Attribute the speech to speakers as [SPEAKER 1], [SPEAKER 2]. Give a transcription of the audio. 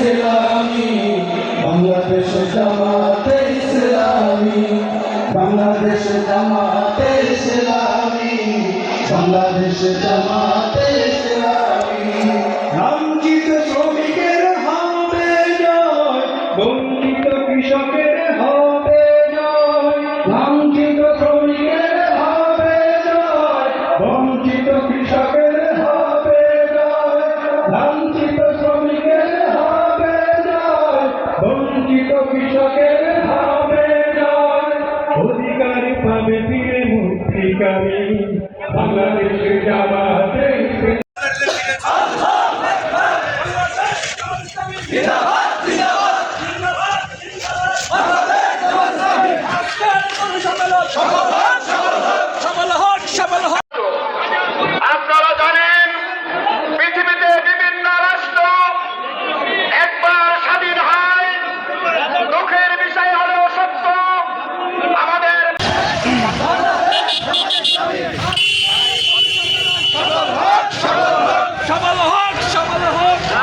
[SPEAKER 1] ইসলামী, বাংলাদেশ জামাতে ইসলামী, বাংলাদেশ জামাতে ইসলামী, বাংলাদেশ জামাতে ইসলামী।
[SPEAKER 2] লাঞ্ছিত শ্রমিকের হবে জয় কৃষকের হবে জয়। কৃষকের হবে অধিকারী পাবে ফিরে মুক্তিকামী বাংলাদেশে যাওয়া
[SPEAKER 1] সকল Show me the hook.